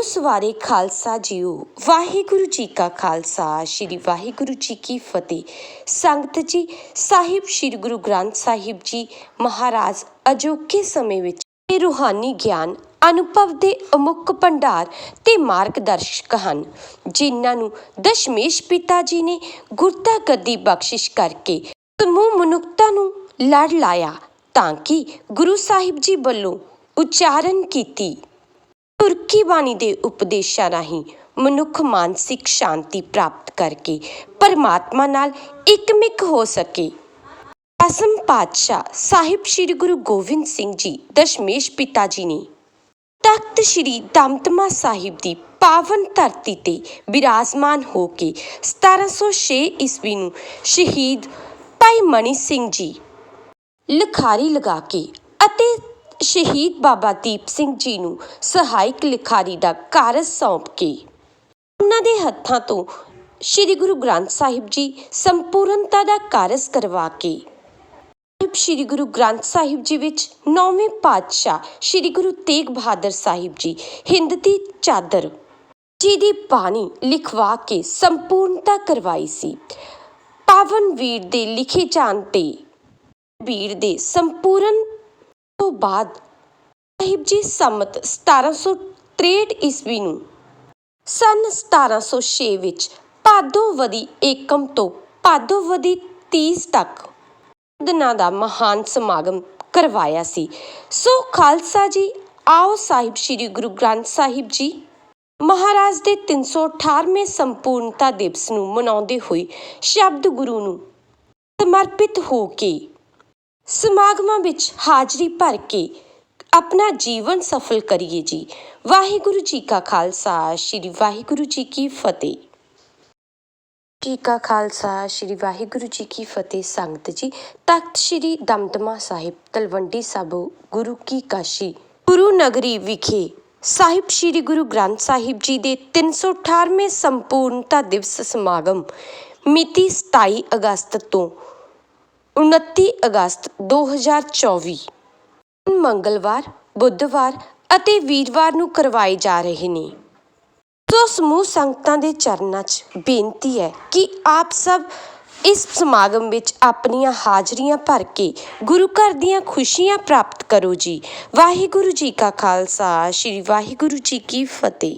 ਗੁਰੂ ਸਵਾਰੇ ਖਾਲਸਾ ਜੀਓ। ਵਾਹਿਗੁਰੂ ਜੀ ਕਾ ਖਾਲਸਾ, ਸ੍ਰੀ ਵਾਹਿਗੁਰੂ ਜੀ ਕੀ ਫਤਿਹ। ਸੰਗਤ ਜੀ, ਸਾਹਿਬ ਸ੍ਰੀ ਗੁਰੂ ਗ੍ਰੰਥ ਸਾਹਿਬ ਜੀ ਮਹਾਰਾਜ, ਅਜੋਕੇ ਸਮੇਂ ਵਿੱਚ ਇਹ ਰੂਹਾਨੀ ਗਿਆਨ ਅਨੁਭਵ ਦੇ ਅਮੁੱਕ ਭੰਡਾਰ ਤੇ ਮਾਰਗਦਰਸ਼ਕ ਹਨ, ਜਿਨ੍ਹਾਂ ਨੂੰ ਦਸ਼ਮੇਸ਼ ਪਿਤਾ ਜੀ ਨੇ ਗੁਰਤਾ ਗੱਦੀ ਬਖਸ਼ਿਸ਼ ਕਰਕੇ ਸਮੂਹ ਮਨੁੱਖਤਾ ਨੂੰ ਲੜ ਲਾਇਆ ਤਾਂ ਕਿ ਗੁਰੂ ਸਾਹਿਬ ਜੀ ਵੱਲੋਂ ਉਚਾਰਨ ਕੀਤੀ। ਤੁਰਕੀ ਬਾਣੀ ਦੇ ਉਪਦੇਸ਼ਾਂ ਰਾਹੀਂ ਮਨੁੱਖ ਮਾਨਸਿਕ ਸ਼ਾਂਤੀ ਪ੍ਰਾਪਤ ਕਰਕੇ ਪਰਮਾਤਮਾ ਨਾਲ ਇਕਮਿਕ ਹੋ ਸਕੇ। ਦਸਮ ਪਾਤਸ਼ਾਹ ਸਾਹਿਬ ਸ੍ਰੀ ਗੁਰੂ ਗੋਬਿੰਦ ਸਿੰਘ ਜੀ, ਦਸ਼ਮੇਸ਼ ਪਿਤਾ ਜੀ ਨੇ ਤਖਤ ਸ੍ਰੀ ਦਮਦਮਾ ਸਾਹਿਬ ਦੀ ਪਾਵਨ ਧਰਤੀ ਤੇ ਬਿਰਾਜਮਾਨ ਹੋ ਕੇ 1706 ਈਸਵੀ ਨੂੰ ਸ਼ਹੀਦ ਭਾਈ ਮਣੀ ਸਿੰਘ ਜੀ ਲਿਖਾਰੀ ਲਗਾ ਕੇ ਅਤੇ ਸ਼ਹੀਦ ਬਾਬਾ ਦੀਪ ਸਿੰਘ ਜੀ ਨੂੰ ਸਹਾਇਕ ਲਿਖਾਰੀ ਦਾ ਕਾਰਜ ਸੌਂਪ ਕੇ। ਉਹਨਾਂ ਦੇ ਹੱਥਾਂ ਤੋਂ ਸ੍ਰੀ ਗੁਰੂ ਗ੍ਰੰਥ ਸਾਹਿਬ ਜੀ ਸੰਪੂਰਨਤਾ ਦਾ ਕਾਰਜ ਕਰਵਾ ਕੇ। ਸ੍ਰੀ ਗੁਰੂ ਗ੍ਰੰਥ ਸਾਹਿਬ ਜੀ ਵਿੱਚ ਨੌਵੇਂ ਪਾਤਸ਼ਾਹ ਸ੍ਰੀ ਗੁਰੂ ਤੇਗ ਬਹਾਦਰ ਸਾਹਿਬ ਜੀ, ਹਿੰਦ ਦੀ ਚਾਦਰ ਜੀ ਦੀ ਬਾਣੀ ਲਿਖਵਾ ਕੇ ਸੰਪੂਰਨਤਾ ਕਰਵਾਈ ਸੀ। ਪਾਵਨ ਵੀਰ ਦੇ ਲਿਖੇ ਜਾਣ ਤੇ ਵੀਰ ਦੇ ਸੰਪੂਰਨ ਬਾਅਦ ਸਾਹਿਬ ਜੀ ਸੰਮਤ 1763 ਈਸਵੀ ਨੂੰ ਸਨ 1706 ਵਿੱਚ ਭਾਦੋਵਦੀ ਏਕਮ ਤੋਂ ਭਾਦੋਵਦੀ 30 ਤੱਕ ਦਿਨਾਂ ਦਾ ਮਹਾਨ ਸਮਾਗਮ ਕਰਵਾਇਆ ਸੀ। ਸੋ ਖਾਲਸਾ ਜੀ, ਆਓ ਸਾਹਿਬ ਸ੍ਰੀ ਗੁਰੂ ਗ੍ਰੰਥ ਸਾਹਿਬ ਜੀ, ਮਹਾਰਾਜ ਦੇ 318ਵੇਂ ਸੰਪੂਰਨਤਾ ਦਿਵਸ ਨੂੰ ਮਨਾਉਂਦੇ ਹੋਏ ਸ਼ਬਦ ਗੁਰੂ ਨੂੰ ਸਮਰਪਿਤ ਹੋ ਕੇ ਸਮਾਗਮਾਂ ਵਿੱਚ ਹਾਜ਼ਰੀ ਭਰ ਕੇ ਆਪਣਾ ਜੀਵਨ ਸਫਲ ਕਰੀਏ ਜੀ। ਵਾਹਿਗੁਰੂ ਜੀ ਕਾ ਖਾਲਸਾ, ਸ੍ਰੀ ਵਾਹਿਗੁਰੂ ਜੀ ਕੀ ਫਤਿਹ। ਜੀ ਕਾ ਖਾਲਸਾ, ਸ੍ਰੀ ਵਾਹਿਗੁਰੂ ਜੀ ਕੀ ਫਤਿਹ ਸੰਗਤ ਜੀ। ਤਖਤ ਸ੍ਰੀ ਦਮਦਮਾ ਸਾਹਿਬ ਤਲਵੰਡੀ ਸਾਬੋ ਗੁਰੂ ਕੀ ਕਾਸ਼ੀ। ਗੁਰੂ ਨਗਰੀ ਵਿਖੇ ਸਾਹਿਬ ਸ੍ਰੀ ਗੁਰੂ ਗ੍ਰੰਥ ਸਾਹਿਬ ਜੀ ਦੇ 318ਵੇਂ ਸੰਪੂਰਨਤਾ ਦਿਵਸ ਸਮਾਗਮ ਮਿਤੀ 27 ਅਗਸਤ ਤੋਂ 29 ਅਗਸਤ 2024 ਮੰਗਲਵਾਰ, ਬੁੱਧਵਾਰ ਅਤੇ ਵੀਰਵਾਰ ਨੂੰ ਕਰਵਾਏ ਜਾ ਰਹੇ ਨੇ। ਸੋ ਸਮੂਹ ਸੰਗਤਾਂ ਦੇ ਚਰਨਾਂ 'ਚ ਬੇਨਤੀ ਹੈ ਕਿ ਆਪ ਸਭ ਇਸ ਸਮਾਗਮ ਵਿੱਚ ਆਪਣੀਆਂ ਹਾਜ਼ਰੀਆਂ ਭਰ ਕੇ ਗੁਰੂ ਘਰ ਦੀਆਂ ਖੁਸ਼ੀਆਂ ਪ੍ਰਾਪਤ ਕਰੋ ਜੀ। ਵਾਹਿਗੁਰੂ ਜੀ ਕਾ ਖਾਲਸਾ, ਸ੍ਰੀ ਵਾਹਿਗੁਰੂ ਜੀ ਕੀ ਫਤਿਹ।